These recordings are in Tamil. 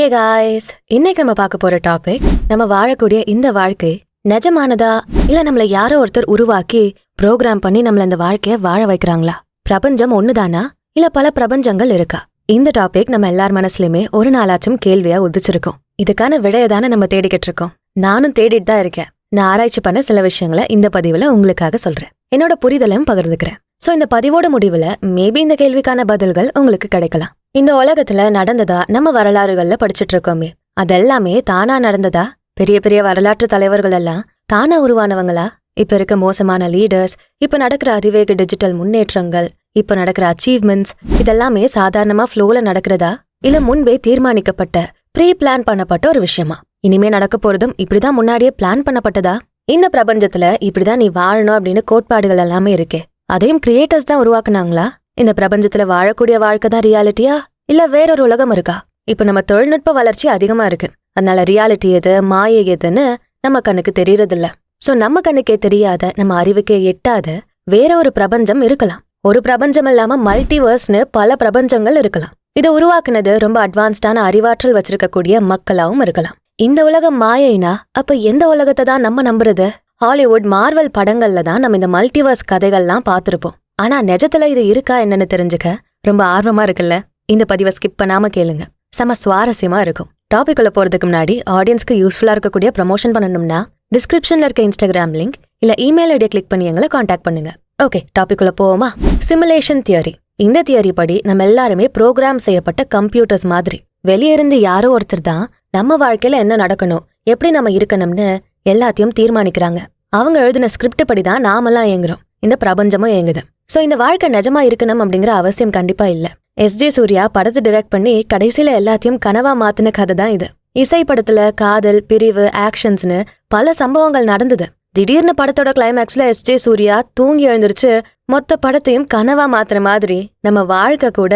ஹே காய்ஸ் இன்னைக்கு நம்ம பார்க்க போற டாபிக் நம்ம வாழக்கூடிய இந்த வாழ்க்கை நிஜமானதா? இல்ல நம்மள யாரோ ஒருத்தர் உருவாக்கி ப்ரோக்ராம் பண்ணி நம்மள இந்த வாழ்க்கைய வாழ வைக்கிறாங்களா? பிரபஞ்சம் ஒண்ணுதானா? இல்ல பல பிரபஞ்சங்கள் இருக்கா? இந்த டாபிக் நம்ம எல்லார் மனசுலயுமே ஒரு நாளாச்சும் கேள்வியா உதிச்சிருக்கோம். இதுக்கான விடையை தானே நம்ம தேடிக்கிட்டு இருக்கோம். நானும் தேடிட்டு தான் இருக்கேன். நான் ஆராய்ச்சி பண்ண சில விஷயங்களை இந்த பதிவுல உங்களுக்காக சொல்றேன். என்னோட புரிதலையும் பகிர்ந்துக்கிறேன். சோ இந்த பதிவோட முடிவுல மேபி இந்த கேள்விக்கான பதில்கள் உங்களுக்கு கிடைக்கலாம். இந்த உலகத்துல நடந்ததா நம்ம வரலாறுகள்ல படிச்சிட்டு இருக்கோமே அதெல்லாமே தானா நடந்ததா? பெரிய பெரிய வரலாற்று தலைவர்கள் எல்லாம் தானா உருவானவங்களா? இப்ப இருக்க மோசமான லீடர்ஸ் இப்ப நடக்கிற அதிவேக டிஜிட்டல் முன்னேற்றங்கள் இப்ப நடக்கிற அச்சீவ்மெண்ட்ஸ் இதெல்லாமே சாதாரணமா ஃப்ளோல நடக்கிறதா? இல்ல முன்பே தீர்மானிக்கப்பட்ட ப்ரீ பிளான் பண்ணப்பட்ட ஒரு விஷயமா? இனிமே நடக்க போறதும் இப்படிதான் முன்னாடியே பிளான் பண்ணப்பட்டதா? இந்த பிரபஞ்சத்துல இப்படிதான் நீ வாழணும் அப்படின்னு கோட்பாடுகள் எல்லாமே இருக்கே. அதையும் கிரியேட்டர்ஸ் தான் உருவாக்குனாங்களா? இந்த பிரபஞ்சத்துல வாழக்கூடிய வாழ்க்கை தான் ரியாலிட்டியா இல்ல வேறொரு உலகம் இருக்கா? இப்ப நம்ம தொழில்நுட்ப வளர்ச்சி அதிகமா இருக்கு. அதனால ரியாலிட்டி எது மாயை எதுன்னு நம்ம கண்ணுக்கு தெரியறதில்ல. சோ நம்ம கண்ணுக்கே தெரியாத நம்ம அறிவுக்கே எட்டாத வேற ஒரு பிரபஞ்சம் இருக்கலாம். ஒரு பிரபஞ்சம் இல்லாம மல்டிவர்ஸ்னு பல பிரபஞ்சங்கள் இருக்கலாம். இதை உருவாக்குனது ரொம்ப அட்வான்ஸ்டான அறிவாற்றல் வச்சிருக்கக்கூடிய மக்களாவும் இருக்கலாம். இந்த உலகம் மாயைனா அப்ப எந்த உலகத்தை தான் நம்ம நம்புறது? ஹாலிவுட் மார்வல் படங்கள்ல தான் நம்ம இந்த மல்டிவர்ஸ் கதைகள்லாம் பார்த்திருப்போம். ஆனா நிஜத்துல இது இருக்கா என்னன்னு தெரிஞ்சுக்க ரொம்ப ஆர்வமா இருக்குல்ல? இந்த பதிவை ஸ்கிப் பண்ணாம கேளுங்க. செம சுவாரஸ்யமா இருக்கும். டாபிக் உள்ள போறதுக்கு முன்னாடி ஆடியன்ஸ்க்கு யூஸ்ஃபுல்லா இருக்கக்கூடிய ப்ரமோஷன் பண்ணணும்னா டிஸ்கிரிப்ஷன்ல இருக்க இன்ஸ்டாகிராம் லிங்க் இல்ல இமெயில் ஐடியை கிளிக் பண்ணி எங்களை காண்டாக்ட் பண்ணுங்க. ஓகே டாபிக் உள்ள போவோமா? சிமுலேஷன் தியரி இந்த தியரி படி நம்ம எல்லாருமே ப்ரோக்ராம் செய்யப்பட்ட கம்ப்யூட்டர்ஸ் மாதிரி வெளியே இருந்து யாரோ ஒருத்தர் தான் நம்ம வாழ்க்கையில என்ன நடக்கணும் எப்படி நம்ம இருக்கணும்னு எல்லாத்தையும் தீர்மானிக்கிறாங்க. அவங்க எழுதின ஸ்கிரிப்ட் படி தான் நாமெல்லாம் இயங்குறோம். இந்த பிரபஞ்சமும் இயங்குது. ஸோ இந்த வாழ்க்கை நிஜமா இருக்கணும் அப்படிங்கிற அவசியம் கண்டிப்பா இல்ல. எஸ் ஜே சூர்யா படத்தை டிரெக்ட் பண்ணி கடைசியில எல்லாத்தையும் கனவா மாத்தின கதை தான் இது. இசை படத்துல காதல் பிரிவு ஆக்ஷன்ஸ்னு பல சம்பவங்கள் நடந்தது. திடீர்னு படத்தோட கிளைமேக்ஸ்ல எஸ் ஜே சூர்யா தூங்கி எழுந்திருச்சு மொத்த படத்தையும் கனவா மாத்துற மாதிரி நம்ம வாழ்க்கை கூட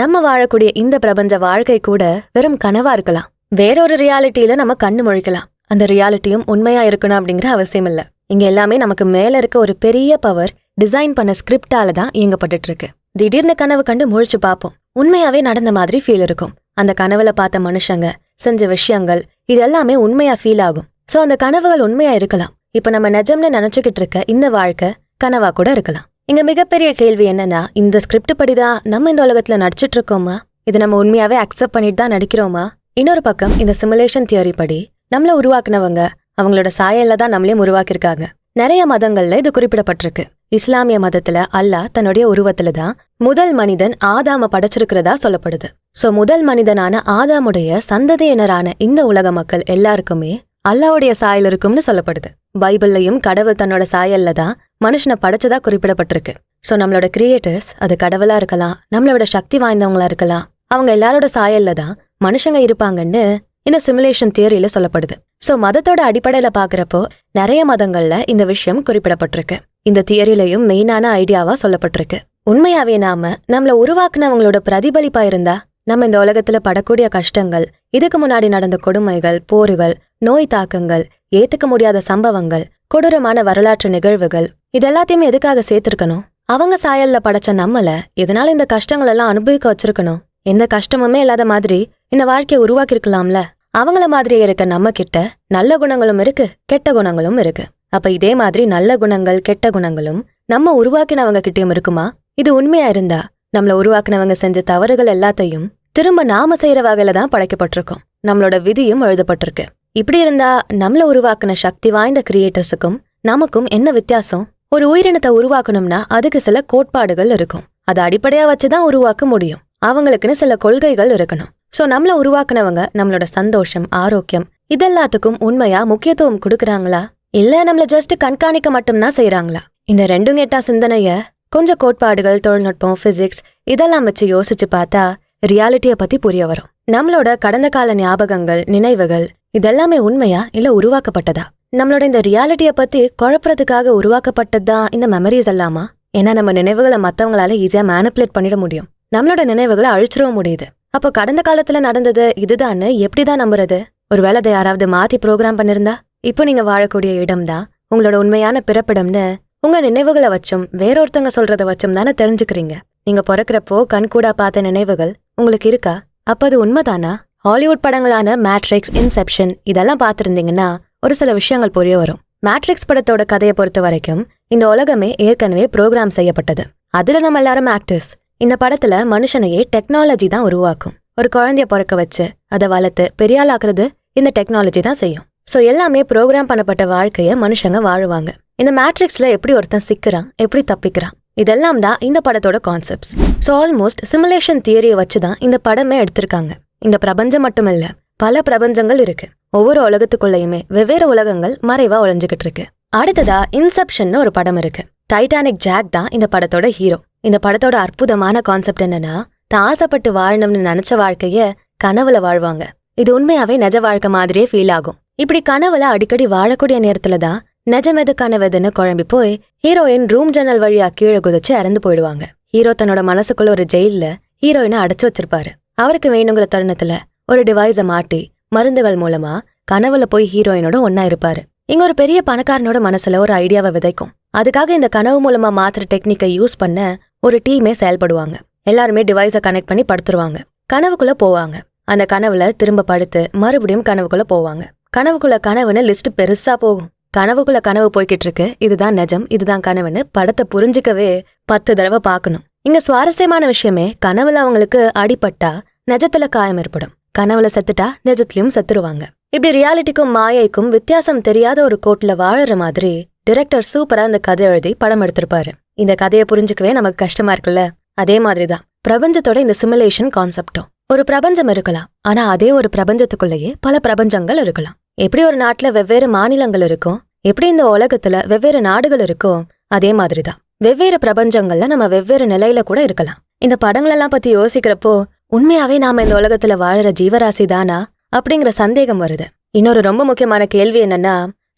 நம்ம வாழக்கூடிய இந்த பிரபஞ்ச வாழ்க்கை கூட வெறும் கனவா இருக்கலாம். வேறொரு ரியாலிட்டியில நம்ம கண்ணு முழிக்கலாம். அந்த ரியாலிட்டியும் உண்மையா இருக்கணும் அப்படிங்கிற அவசியம் இல்ல. இங்க எல்லாமே நமக்கு மேல இருக்க ஒரு பெரிய பவர் டிசைன் பண்ண ஸ்கிரிப்டால தான் இயங்கப்பட்டுட்டு இருக்கு திடீர்னு கனவு கண்டு முழிச்சு பார்ப்போம். உண்மையாவே நடந்த மாதிரி ஃபீல் இருக்கும். அந்த கனவுல பார்த்த மனுஷங்க செஞ்ச விஷயங்கள் இது எல்லாமே உண்மையா ஃபீல் ஆகும். சோ அந்த கனவுகள் உண்மையா இருக்கலாம். இப்ப நம்ம நிஜம்னு நினைச்சுக்கிட்டு இருக்க இந்த வாழ்க்கை கனவா கூட இருக்கலாம். இங்க மிகப்பெரிய கேள்வி என்னன்னா இந்த ஸ்கிரிப்ட் படிதான் நம்ம இந்த உலகத்துல நடிச்சிட்டு இருக்கோமா? இதை நம்ம உண்மையாவே அக்செப்ட் பண்ணிட்டு தான் நடிக்கிறோமா? இன்னொரு பக்கம் இந்த சிமுலேஷன் தியரி படி நம்மள உருவாக்குனவங்க அவங்களோட சாயல்ல தான் நம்மளையும் உருவாக்கியிருக்காங்க. நிறைய மதங்கள்ல இது குறிப்பிடப்பட்டிருக்கு. இஸ்லாமிய மதத்துல அல்லாஹ் தன்னுடைய உருவத்துல தான் முதல் மனிதன் ஆதாம படைச்சிருக்கிறதா சொல்லப்படுது. சோ முதல் மனிதனான ஆதாமுடைய சந்ததியினரான இந்த உலக மக்கள் எல்லாருக்குமே அல்லாவுடைய சாயல் இருக்கும்னு சொல்லப்படுது. பைபிள்லையும் கடவுள் தன்னோட சாயல்ல தான் மனுஷனை படைச்சதா குறிப்பிடப்பட்டிருக்கு. சோ நம்மளோட கிரியேட்டர்ஸ் அது கடவுளா இருக்கலாம் நம்மளோட சக்தி வாய்ந்தவங்களா இருக்கலாம் அவங்க எல்லாரோட சாயல்ல தான் மனுஷங்க இருப்பாங்கன்னு இந்த சிமுலேஷன் தியரியில சொல்லப்படுது. சோ மதத்தோட அடிப்படையில பாக்குறப்போ நிறைய மதங்கள்ல இந்த விஷயம் குறிப்பிடப்பட்டிருக்கு. இந்த தியரிலையும் மெயினான ஐடியாவா சொல்லப்பட்டிருக்கு. உண்மையாவே நாம நம்மள உருவாக்குனவங்களோட பிரதிபலிப்பா இருந்தா நம்ம இந்த உலகத்துல படக்கூடிய கஷ்டங்கள் இதுக்கு முன்னாடி நடந்த கொடுமைகள் போர்கள் நோய் தாக்கங்கள் ஏத்துக்க முடியாத சம்பவங்கள் கொடூரமான வரலாற்று நிகழ்வுகள் இதெல்லாத்தையுமே எதுக்காக சேர்த்திருக்கணும்? அவங்க சாயல்ல படைச்ச நம்மள எதனால இந்த கஷ்டங்கள் எல்லாம் அனுபவிக்க வச்சிருக்கணும்? எந்த கஷ்டமுமே இல்லாத மாதிரி இந்த வாழ்க்கையை உருவாக்கிருக்கலாம்ல அவங்கள மாதிரியே இருக்க நம்ம கிட்ட நல்ல குணங்களும் இருக்கு கெட்ட குணங்களும் இருக்கு. அப்ப இதே மாதிரி நல்ல குணங்கள் கெட்ட குணங்களும் நம்ம உருவாக்கினவங்க கிட்டயும் இருக்குமா? இது உண்மையா இருந்தா நம்மள உருவாக்கினவங்க செஞ்ச தவறுகள் எல்லாத்தையும் திரும்ப நாம செய்யற வகையில தான் படைக்கப்பட்டிருக்கோம். நம்மளோட விதியும் எழுதப்பட்டிருக்கு. இப்படி இருந்தா நம்மள உருவாக்குன சக்தி வாய்ந்த கிரியேட்டர்ஸுக்கும் நமக்கும் என்ன வித்தியாசம்? ஒரு உயிரினத்தை உருவாக்கணும்னா அதுக்கு சில கோட்பாடுகள் இருக்கும். அதை அடிப்படையா வச்சுதான் உருவாக்க முடியும். அவங்களுக்குன்னு சில கொள்கைகள் இருக்கணும். சோ நம்மள உருவாக்குனவங்க நம்மளோட சந்தோஷம் ஆரோக்கியம் இதெல்லாத்துக்கும் உண்மையா முக்கியத்துவம் கொடுக்குறாங்களா? இல்ல நம்மள ஜஸ்ட் கண்காணிக்க மட்டும்தான் செய்யறாங்களா இந்த ரெண்டும் கெட்டா சிந்தனைய கொஞ்சம் கோட்பாடுகள் தொழில்நுட்பம் பிசிக்ஸ் இதெல்லாம் வச்சு யோசிச்சு பார்த்தா ரியாலிட்டிய பத்தி புரிய வரும். நம்மளோட கடந்த கால ஞாபகங்கள் நினைவுகள் இதெல்லாமே உண்மையா இல்ல உருவாக்கப்பட்டதா? நம்மளோட இந்த ரியாலிட்டிய பத்தி குழப்பறதுக்காக உருவாக்கப்பட்டதா இந்த மெமரிஸ் எல்லாமா ஏன்னா நம்ம நினைவுகளை மத்தவங்களால ஈஸியா மேனிப்புலேட் பண்ணிட முடியும். நம்மளோட நினைவுகளை அழிச்சிடவும் முடியுது. அப்போ கடந்த காலத்துல நடந்தது இதுதான்னு எப்படிதான் நம்புறது? ஒருவேளை அதை யாராவது மாத்தி ப்ரோக்ராம் பண்ணிருந்தா? இப்போ நீங்க வாழக்கூடிய இடம்தான் உங்களோட உண்மையான பிறப்பிடம்னு உங்க நினைவுகளை வச்சும் வேறொருத்தங்க சொல்றத வச்சும் தானே தெரிஞ்சுக்கிறீங்க. நீங்க பிறக்கிறப்போ கண்கூடா பார்த்த நினைவுகள் உங்களுக்கு இருக்கா? அப்ப அது உண்மைதானா? ஹாலிவுட் படங்களான மேட்ரிக்ஸ் இன்செப்ஷன் இதெல்லாம் பார்த்துருந்தீங்கன்னா ஒரு சில விஷயங்கள் புரிய வரும். மேட்ரிக்ஸ் படத்தோட கதையை பொறுத்த வரைக்கும் இந்த உலகமே ஏற்கனவே ப்ரோக்ராம் செய்யப்பட்டது. அதுல நம்ம எல்லாரும் ஆக்டர்ஸ் இந்த படத்துல மனுஷனையே டெக்னாலஜி தான் உருவாக்கும். ஒரு குழந்தைய பிறக்க வச்சு அதை வளர்த்து பெரியாளாக்குறது இந்த டெக்னாலஜி தான் செய்யும். சோ எல்லாமே ப்ரோக்ராம் பண்ணப்பட்ட வாழ்க்கைய மனுஷங்க வாழுவாங்க. இந்த மேட்ரிக்ஸ்ல எப்படி ஒருத்தன் சிக்கிறான் எப்படி தப்பிக்கிறான் இதெல்லாம் தான் இந்த படத்தோட கான்செப்ட்ஸ் ஸோ ஆல்மோஸ்ட் சிமுலேஷன் தியரியை வச்சு தான் இந்த படமே எடுத்திருக்காங்க. இந்த பிரபஞ்சம் மட்டுமில்ல பல பிரபஞ்சங்கள் இருக்கு. ஒவ்வொரு உலகத்துக்குள்ளேயுமே வெவ்வேறு உலகங்கள் மறைவா ஒளிஞ்சுகிட்டு இருக்கு. அடுத்ததா இன்செப்ஷன் ஒரு படம் இருக்கு. டைட்டானிக் ஜாக் தான் இந்த படத்தோட ஹீரோ. இந்த படத்தோட அற்புதமான கான்செப்ட் என்னன்னா தான் ஆசைப்பட்டு வாழணும்னு நினைச்ச வாழ்க்கைய கனவுல வாழ்வாங்க. இது உண்மையாவே நிஜ வாழ்க்கை மாதிரியே ஃபீல் ஆகும். இப்படி கனவுல அடிக்கடி வாழக்கூடிய நேரத்துல தான் நிஜமெது கனவெதுன்னு குழம்பி போய் ஹீரோயின் ரூம் ஜன்னல் வழியா கீழே குதிச்சு இறந்து போயிடுவாங்க. ஹீரோ தன்னோட மனசுக்குள்ள ஒரு ஜெயில்ல ஹீரோயினை அடைச்சு வச்சிருப்பாரு. அவருக்கு வேணுங்கிற தருணத்துல ஒரு டிவைஸை மாட்டி மருந்துகள் மூலமா கனவுல போய் ஹீரோயினோட ஒன்னா இருப்பாரு. இங்க ஒரு பெரிய பணக்காரனோட மனசுல ஒரு ஐடியாவை விதைக்கும். அதுக்காக இந்த கனவு மூலமா மாத்திர டெக்னிக்கை யூஸ் பண்ண ஒரு டீமே செயல்படுவாங்க. எல்லாருமே டிவைஸை கனெக்ட் பண்ணி படுத்துருவாங்க. கனவுக்குள்ள போவாங்க. அந்த கனவுல திரும்ப படுத்து மறுபடியும் கனவுக்குள்ள போவாங்க. கனவுக்குள்ள கனவுன்னு லிஸ்ட் பெருசா போகும். கனவுக்குள்ள கனவு போய்கிட்டு இருக்கு. இதுதான் நிஜம் இதுதான் கனவுன்னு படத்தை புரிஞ்சுக்கவே பத்து தடவை பார்க்கணும். இங்க சுவாரஸ்யமான விஷயமே கனவுல அவங்களுக்கு அடிபட்டா நிஜத்துல காயம் ஏற்படும். கனவுல செத்துட்டா நிஜத்திலயும் செத்துருவாங்க. இப்படி ரியாலிட்டிக்கும் மாயைக்கும் வித்தியாசம் தெரியாத ஒரு கோட்ல வாழற மாதிரி டிரெக்டர் சூப்பரா இந்த கதை எழுதி படம் எடுத்திருப்பாரு. இந்த கதையை புரிஞ்சுக்கவே நமக்கு கஷ்டமா இருக்குல்ல? அதே மாதிரிதான். பிரபஞ்சத்தோட இந்த சிமுலேஷன் கான்செப்டும் ஒரு பிரபஞ்சம் இருக்கலாம். ஆனா அதே ஒரு பிரபஞ்சத்துக்குள்ளேயே பல பிரபஞ்சங்கள் இருக்கலாம். எப்படி ஒரு நாட்டுல வெவ்வேறு மாநிலங்கள் இருக்கும் எப்படி இந்த உலகத்துல வெவ்வேறு நாடுகள் இருக்கோ அதே மாதிரிதான். வெவ்வேறு பிரபஞ்சங்கள்ல நம்ம வெவ்வேறு நிலையில கூட இருக்கலாம். இந்த படங்களெல்லாம் பத்தி யோசிக்கிறப்போ உண்மையாவே நாம இந்த உலகத்துல வாழற ஜீவராசி தானா அப்படிங்கிற சந்தேகம் வருது. இன்னொரு ரொம்ப முக்கியமான கேள்வி என்னன்னா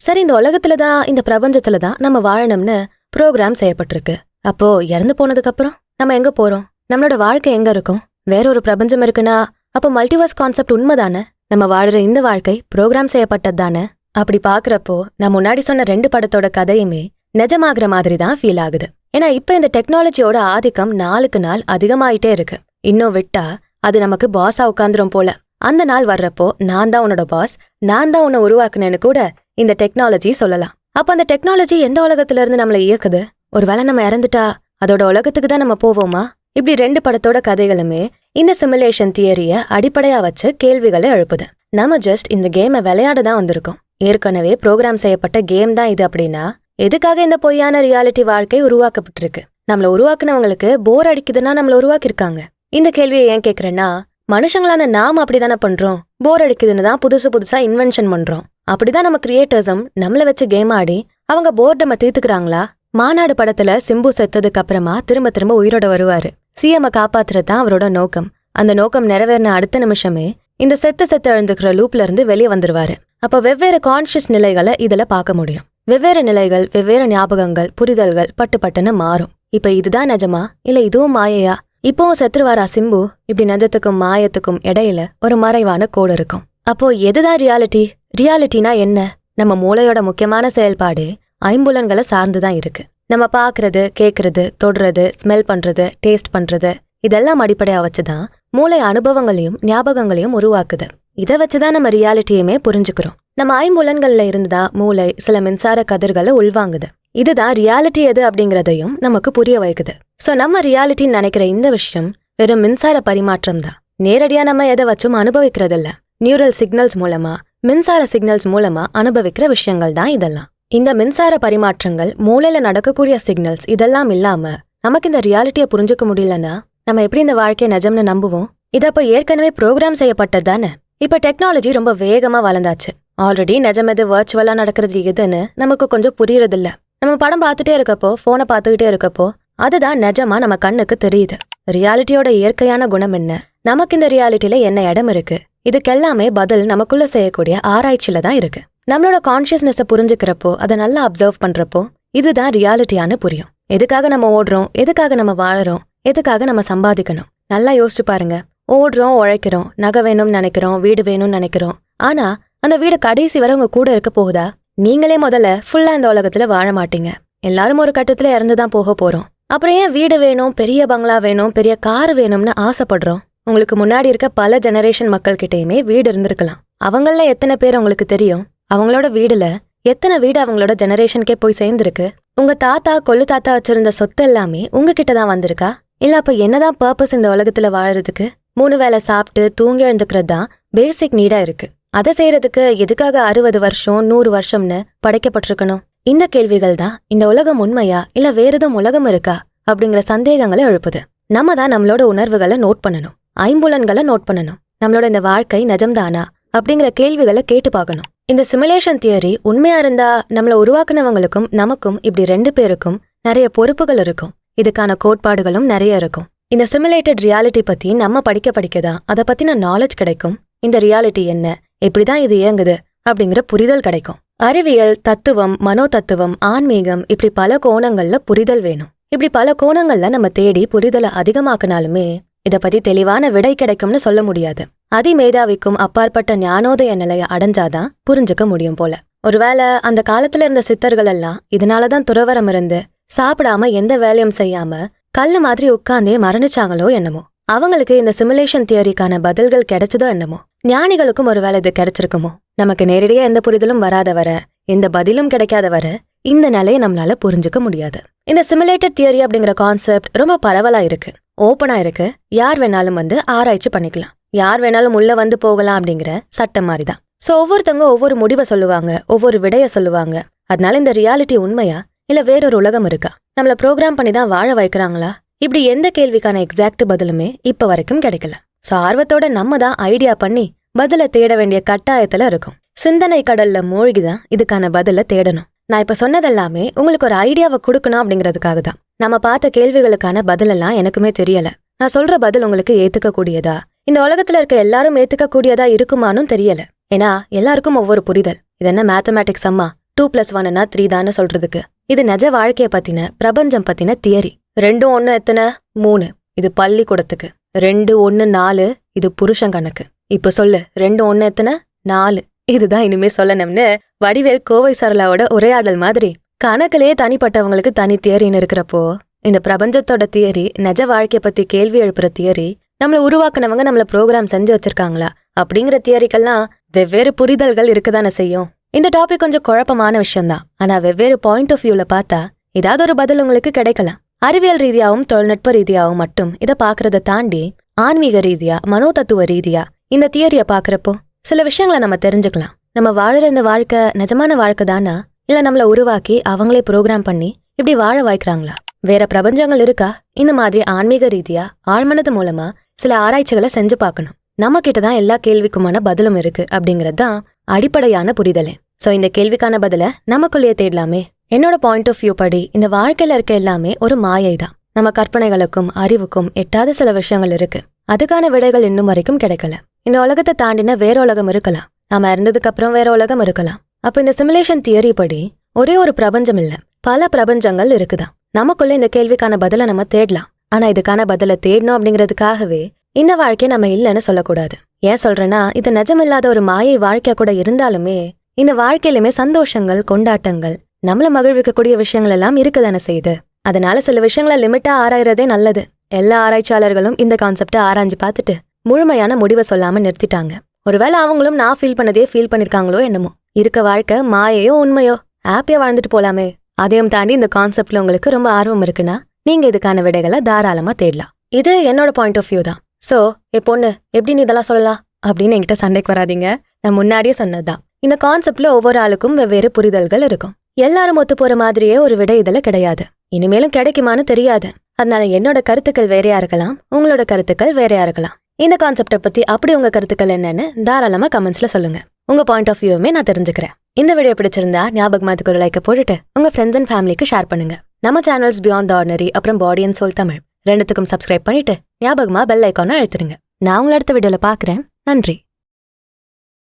சரி இந்த உலகத்துல தான் இந்த பிரபஞ்சத்துல தான் நம்ம வாழணும்னு ப்ரோக்ராம் செய்யப்பட்டிருக்கு. அப்போ இறந்து போனதுக்கு அப்புறம் நம்ம எங்க போறோம்? நம்மளோட வாழ்க்கை எங்க இருக்கும்? வேற ஒரு பிரபஞ்சம் இருக்குன்னா அப்போ மல்டிவர்ஸ் கான்செப்ட் உண்மைதானே? நம்ம வாழ்ற இந்த வாழ்க்கை ப்ரோக்ராம் செய்யப்பட்டது தானே அப்படி பாக்குறப்போ நான் முன்னாடி சொன்ன ரெண்டு படத்தோட கதையுமே நிஜமாகிற மாதிரி தான் ஃபீல் ஆகுது. ஏன்னா இப்ப இந்த டெக்னாலஜியோட ஆதிக்கம் நாளுக்கு நாள் அதிகமாயிட்டே இருக்கு. இன்னும் விட்டா அது நமக்கு பாஸா உட்காந்துரும் போல. அந்த நாள் வர்றப்போ நான் தான் உன்னோட பாஸ் நான் தான் உன்னை உருவாக்குனேன்னு கூட இந்த டெக்னாலஜி சொல்லலாம். அப்ப அந்த டெக்னாலஜி எந்த உலகத்துல இருந்து நம்மளை இயக்குது? ஒருவேளை நம்ம இறந்துட்டா அதோட உலகத்துக்கு தான் நம்ம போவோமா? இப்படி ரெண்டு படத்தோட கதைகளுமே இந்த சிமுலேஷன் தியரிய அடிப்படையா வச்சு கேள்விகளை எழுப்புது. நம்ம ஜஸ்ட் இந்த கேமை விளையாட தான் வந்திருக்கோம். ஏற்கனவே ப்ரோக்ராம் செய்யப்பட்ட கேம் தான் இது அப்படின்னா எதுக்காக இந்த பொய்யான ரியாலிட்டி வாழ்க்கை உருவாக்கப்பட்டிருக்கு? நம்மள உருவாக்குனவங்களுக்கு போர் அடிக்குதுன்னா நம்மள உருவாக்கியிருக்காங்க. இந்த கேள்வியை ஏன் கேக்குறேன்னா மனுஷங்களான நாம அப்படிதானே பண்றோம். போர் அடிக்குதுன்னு தான் புதுசு புதுசா இன்வென்ஷன் பண்றோம். அப்படிதான் நம்ம கிரியேட்டர்ஸும் நம்மள வச்சு கேம் ஆடி அவங்க போர்டம தீர்த்துக்கிறாங்களா? மாநாடு படத்துல சிம்பு செத்ததுக்கு அப்புறமா திரும்ப திரும்ப உயிரோட வருவாரு. சிஎம் காப்பாத்துறது தான் அவரோட நோக்கம். அந்த நோக்கம் நிறைவேறின அடுத்த நிமிஷமே இந்த செத்து செத்து எழுந்துக்கிற லூப்ல இருந்து வெளியே வந்துருவாரு. அப்ப வெவ்வேறு கான்ஷியஸ் நிலைகளை இதுல பார்க்க முடியும். வெவ்வேறு நிலைகள் வெவ்வேறு ஞாபகங்கள் புரிதல்கள் பட்டு பட்டுன்னு மாறும். இப்ப இதுதான் நிஜமா? இல்ல இதுவும் மாயையா? இப்போவும் செத்துருவாரா சிம்பு இப்படி நஜத்துக்கும் மாயத்துக்கும் இடையில ஒரு மறைவான கோடு இருக்கும். அப்போ எதுதான் ரியாலிட்டி ரியாலிட்டினா என்ன? நம்ம மூளையோட முக்கியமான செயல்பாடு ஐம்புலன்களை சார்ந்துதான் இருக்கு. நம்ம பாக்குறது கேக்குறது தொடுறது ஸ்மெல் பண்றது டேஸ்ட் பண்றது இதெல்லாம் அடிப்படையா வச்சுதான் மூளை அனுபவங்களையும் ஞாபகங்களையும் உருவாக்குது. இதை வச்சுதான் நம்ம ரியாலிட்டியுமே புரிஞ்சுக்கிறோம். நம்ம ஐம்புலன்கள்ல இருந்துதான் மூளை சில மின்சார கதிர்களை உள்வாங்குது. இதுதான் ரியாலிட்டி எது அப்படிங்கிறதையும் நமக்கு புரிய வைக்குது. ஸோ நம்ம ரியாலிட்டின்னு நினைக்கிற இந்த விஷயம் வெறும் மின்சார பரிமாற்றம் தான். நேரடியா நம்ம எதை வச்சும் அனுபவிக்கிறதில்ல. நியூரல் சிக்னல்ஸ் மூலமா மின்சார சிக்னல்ஸ் மூலமா அனுபவிக்கிற விஷயங்கள் தான் இதெல்லாம். இந்த மின்சார பரிமாற்றங்கள் மூளையில நடக்கக்கூடிய சிக்னல்ஸ் இதெல்லாம் இல்லாம நமக்கு இந்த ரியாலிட்டியை புரிஞ்சுக்க முடியலன்னா நம்ம எப்படி இந்த வாழ்க்கையை நிஜம்னு நம்புவோம்? இது அப்போ ஏற்கனவே ப்ரோக்ராம் செய்யப்பட்டது தானே? இப்ப டெக்னாலஜி ரொம்ப வேகமா வளர்ந்தாச்சு. ஆல்ரெடி நிஜம் எது வர்ச்சுவலா நடக்கிறது எதுன்னு நமக்கு கொஞ்சம் புரியறதில்ல. நம்ம படம் பார்த்துட்டே இருக்கப்போ போனை பார்த்துக்கிட்டே இருக்கப்போ அதுதான் நிஜமா நம்ம கண்ணுக்கு தெரியுது. ரியாலிட்டியோட இயற்கையான குணம் என்ன? நமக்கு இந்த ரியாலிட்டியில என்ன இடம் இருக்கு? இதுக்கெல்லாமே பதில் நமக்குள்ள செய்யக்கூடிய ஆராய்ச்சியில தான் இருக்கு. நம்மளோட கான்ஷியஸ்னஸை புரிஞ்சுக்கிறப்போ அதை நல்லா அப்சர்வ் பண்றப்போ இதுதான் ரியாலிட்டியானு புரியும். எதுக்காக நம்ம ஓடுறோம்? எதுக்காக நம்ம வாழறோம்? எதுக்காக நம்ம சம்பாதிக்கணும்? நல்லா யோசிச்சு பாருங்க. ஓடுறோம் உழைக்கிறோம் நகை வேணும்னு நினைக்கிறோம் வீடு வேணும்னு நினைக்கிறோம். ஆனா அந்த வீடு கடைசி வரை உங்க கூட இருக்க போகுதா? நீங்களே முதல்ல ஃபுல்லா இந்த உலகத்துல வாழ மாட்டீங்க. எல்லாரும் ஒரு கட்டத்துல இறந்து தான் போக போறோம். அப்புறம் ஏன் வீடு வேணும் பெரிய பங்களா வேணும் பெரிய கார் வேணும்னு ஆசைப்படுறோம்? உங்களுக்கு முன்னாடி இருக்க பல ஜெனரேஷன் மக்கள்கிட்டயுமே வீடு இருந்திருக்கலாம். அவங்கள எத்தனை பேர் உங்களுக்கு தெரியும்? அவங்களோட வீடுல எத்தனை வீடு அவங்களோட ஜெனரேஷனுக்கே போய் சேர்ந்திருக்கு? உங்க தாத்தா கொள்ளு தாத்தா வச்சிருந்த சொத்து எல்லாமே உங்ககிட்ட தான் வந்திருக்கா? இல்ல அப்ப என்னதான் பர்பஸ் இந்த உலகத்துல வாழறதுக்கு? மூணு வேளை சாப்பிட்டு தூங்கி எழுந்துக்கிறது தான் பேசிக் நீடா இருக்கு. அதை செய்யறதுக்கு எதுக்காக அறுபது வருஷம் நூறு வருஷம்னு படைக்கப்பட்டிருக்கணும்? இந்த கேள்விகள் தான் இந்த உலகம் உண்மையா இல்ல வேற எதுவும் உலகம் இருக்கா அப்படிங்கிற சந்தேகங்களை எழுப்புது. நம்ம தான் நம்மளோட உணர்வுகளை நோட் பண்ணணும். ஐம்புலன்களை நோட் பண்ணணும். நம்மளோட இந்த வாழ்க்கை நிஜம்தானா அப்படிங்கிற கேள்விகளை கேட்டு பார்க்கணும். இந்த சிமுலேஷன் தியரி உண்மையா இருந்தா நம்மள உருவாக்குனவங்களுக்கும் நமக்கும் இப்படி ரெண்டு பேருக்கும் நிறைய பொறுப்புகள் இருக்கும். இதுக்கான கோட்பாடுகளும் நிறைய இருக்கும். இந்த சிமுலேட்டட் ரியாலிட்டி பத்தி நம்ம படிக்க படிக்க தான் அதை பத்தின நாலேஜ் கிடைக்கும். இந்த ரியாலிட்டி என்ன எப்படிதான் இது இயங்குது அப்படிங்கிற புரிதல் கிடைக்கும். அறிவியல் தத்துவம் மனோ தத்துவம் ஆன்மீகம் இப்படி பல கோணங்கள்ல புரிதல் வேணும். இப்படி பல கோணங்கள்ல நம்ம தேடி புரிதலை அதிகமாக்குனாலுமே இத பத்தி தெளிவான விடை கிடைக்கும்னு சொல்ல முடியாது. அதிமேதாவிக்கும் அப்பாற்பட்ட ஞானோதய நிலையை அடைஞ்சாதான் புரிஞ்சுக்க முடியும் போல. ஒருவேளை அந்த காலத்துல இருந்த சித்தர்கள் எல்லாம் இதனாலதான் துறவரம் இருந்து சாப்பிடாம எந்த வேலையும் செய்யாம கல்லு மாதிரி உட்கார்ந்தே மரணிச்சாங்களோ என்னமோ. அவங்களுக்கு இந்த சிமுலேஷன் தியரிக்கான பதில்கள் கிடைச்சதோ என்னமோ. ஞானிகளுக்கும் ஒருவேளை இது கிடைச்சிருக்குமோ. நமக்கு நேரடியா எந்த புரிதலும் வராத வர எந்த பதிலும் கிடைக்காத வர இந்த நிலையை நம்மளால புரிஞ்சுக்க முடியாது. இந்த சிமுலேட்டட் தியரி அப்படிங்கிற கான்செப்ட் ரொம்ப பரவலா இருக்கு. ஓப்பனா இருக்கு. யார் வேணாலும் வந்து ஆராய்ச்சி பண்ணிக்கலாம். யார் வேணாலும் உள்ள வந்து போகலாம் அப்படிங்கிற சட்டம் மாதிரி தான் ஸோ ஒவ்வொருத்தவங்க ஒவ்வொரு முடிவை சொல்லுவாங்க ஒவ்வொரு விடைய சொல்லுவாங்க. அதனால இந்த ரியாலிட்டி உண்மையா இல்ல வேறொரு உலகம் இருக்கா? நம்மள ப்ரோக்ராம் பண்ணி தான் வாழ வைக்கிறாங்களா? இப்படி எந்த கேள்விக்கான எக்ஸாக்ட் பதிலுமே இப்ப வரைக்கும் கிடைக்கல. ஸோ ஆர்வத்தோட நம்ம தான் ஐடியா பண்ணி பதில தேட வேண்டிய கட்டாயத்துல இருக்கும். சிந்தனை கடல்ல மூழ்கி தான் இதுக்கான பதில தேடணும். நான் இப்ப சொன்னதெல்லாமே உங்களுக்கு ஒரு ஐடியாவை கொடுக்கணும் அப்படிங்கிறதுக்காக தான். நம்ம பார்த்த கேள்விகளுக்கான பதிலெல்லாம் எனக்குமே தெரியல. நான் சொல்ற பதில் உங்களுக்கு ஏத்துக்க கூடியதா இந்த உலகத்துல இருக்க எல்லாரும் ஏத்துக்க கூடியதா இருக்குமானும் தெரியல. ஏன்னா எல்லாருக்கும் ஒவ்வொரு புரிதல். இது என்ன மேத்தமேட்டிக்ஸ் அம்மா? டூ பிளஸ் ஒன்னா த்ரீ தான்னு சொல்றதுக்கு. இது நெஜ வாழ்க்கைய பத்தின பிரபஞ்சம் பத்தின தியரி. ரெண்டும் ஒன்னு எத்தனை? மூணு. இது பள்ளிக்கூடத்துக்கு. ரெண்டு ஒன்னு நாலு. இது புருஷன் கணக்கு. இப்ப சொல்லு ரெண்டு ஒன்னு எத்தனை? நாலு. இதுதான் இனிமே சொல்லணும்னு வடிவேல் கோவை சரளாவோட உரையாடல் மாதிரி. கணக்கிலேயே தனிப்பட்டவங்களுக்கு தனி தியரின்னு இருக்கிறப்போ இந்த பிரபஞ்சத்தோட தியரி நெஜ வாழ்க்கையை பத்தி கேள்வி எழுப்புற தியரி நம்மளை உருவாக்குனவங்க நம்மள ப்ரோக்ராம் செஞ்சு வச்சிருக்காங்களா? அப்படிங்கிற தியரிக்கெல்லாம் வெவ்வேறு புரிதல்கள் இருக்கதானே செய்யும். இந்த டாபிக் கொஞ்சம் குழப்பமான விஷயம்தான். ஆனா வெவ்வேறு பாயிண்ட் ஆஃப் வியூல பார்த்தா ஏதாவது ஒரு பதில் உங்களுக்கு கிடைக்கலாம். அறிவியல் ரீதியாவும் தொழில்நுட்ப ரீதியாவும் மட்டும் இதை பாக்குறத தாண்டி ஆன்மீக ரீதியா மனோதத்துவ ரீதியா இந்த தியரிய பாக்குறப்போ சில விஷயங்களை நம்ம தெரிஞ்சுக்கலாம். நம்ம வாழற இந்த வாழ்க்கை நிஜமான வாழ்க்கை தானா? இல்ல நம்மள உருவாக்கி அவங்களே ப்ரோக்ராம் பண்ணி இப்படி வாழ வைக்கிறாங்களா வேற பிரபஞ்சங்கள் இருக்கா? இந்த மாதிரி ஆன்மீக ரீதியா ஆழ்மனது மூலமா சில ஆராய்ச்சிகளை செஞ்சு பார்க்கணும். நம்ம கிட்ட தான் எல்லா கேள்விக்குமான பதிலும் இருக்கு அப்படிங்கிறது தான் அடிப்படையான புரிதலே. சோ இந்த கேள்விக்கான பதில நமக்குள்ளேயே தேடலாமே. என்னோட பாயிண்ட் ஆஃப் வியூ படி இந்த வாழ்க்கையில இருக்க எல்லாமே ஒரு மாயை தான். நம்ம கற்பனைகளுக்கும் அறிவுக்கும் எட்டாத சில விஷயங்கள் இருக்கு. அதுக்கான விடைகள் இன்னும் வரைக்கும் கிடைக்கல. இந்த உலகத்தை தாண்டின வேற உலகம் இருக்கலாம். நாம இறந்ததுக்கு அப்புறம் வேற உலகம் இருக்கலாம். அப்ப இந்த சிமுலேஷன் தியரி படி ஒரே ஒரு பிரபஞ்சம் இல்ல பல பிரபஞ்சங்கள் இருக்குதான் நமக்குள்ள இந்த கேள்விக்கான பதில நம்ம தேடலாம். ஆனா இதுக்கான பதில தேடணும் அப்படிங்கிறதுக்காகவே இந்த வாழ்க்கையை நம்ம இல்லைன்னு சொல்லக்கூடாது. ஏன் சொல்றேன்னா இது நிஜமில்லாத ஒரு மாயை வாழ்க்கையா கூட இருந்தாலுமே இந்த வாழ்க்கையிலுமே சந்தோஷங்கள் கொண்டாட்டங்கள் நம்மள மகிழ்விக்கக்கூடிய விஷயங்கள் எல்லாம் இருக்குதானே செய்யுது. அதனால சில விஷயங்களை லிமிட்டா ஆராயறதே நல்லது. எல்லா ஆராய்ச்சியாளர்களும் இந்த கான்செப்டை ஆராய்ஞ்சு பார்த்துட்டு முழுமையான முடிவை சொல்லாம நிறுத்திட்டாங்க. ஒருவேளை அவங்களும் நான் ஃபீல் பண்ணதே ஃபீல் பண்ணிருக்காங்களோ என்னமோ. இருக்க வாழ்க்கை மாயையோ உண்மையோ? ஹாப்பியா வாழ்ந்துட்டு போலாமே. அதையும் தாண்டி இந்த கான்செப்ட்ல உங்களுக்கு ரொம்ப ஆர்வம் இருக்குன்னா நீங்க இதுக்கான விடைகளை தாராளமா தேடலாம். இது என்னோட பாயிண்ட் ஆஃப் வியூ தான். சோ என் பொண்ணு எப்படி நீ இதெல்லாம் சொல்லலாம்? அப்படின்னு என்கிட்ட சண்டைக்கு வராதீங்க. நான் முன்னாடியே சொன்னதுதான். இந்த கான்செப்ட்ல ஒவ்வொரு ஆளுக்கும் வெவ்வேறு புரிதல்கள் இருக்கும். எல்லாரும் ஒத்து போற மாதிரியே ஒரு விடை இதுல கிடையாது. இனிமேலும் கிடைக்குமான்னு தெரியாது. அதனால என்னோட கருத்துக்கள் வேறையா இருக்கலாம் உங்களோட கருத்துக்கள் வேறையா இருக்கலாம். இந்த கான்செப்டை பத்தி அப்படி உங்க கருத்துக்கள் என்னன்னு தாராளமா கமெண்ட்ஸ்ல சொல்லுங்க. உங்க பாயிண்ட் ஆஃப் வியூவுமே நான் தெரிஞ்சுக்கிறேன். இந்த வீடியோ பிடிச்சிருந்தா ஞாபகமா அதுக்கு ஒரு லைக்கை போட்டுட்டு உங்க ஃப்ரெண்ட்ஸ் அண்ட் ஃபேமிலிக்கு ஷேர் பண்ணுங்க. நம்ம சேனல்ஸ் பியாண்ட் ஆர்டினரி அப்புறம் பாடி அண்ட் சோல் தமிழ் ரெண்டுத்துக்கும் சப்ஸ்கிரைப் பண்ணிட்டு ஞாபகமா பெல் ஐக்கானை அழுத்துருங்க நான் உங்களை அடுத்த வீடியோல பாக்குறேன் நன்றி.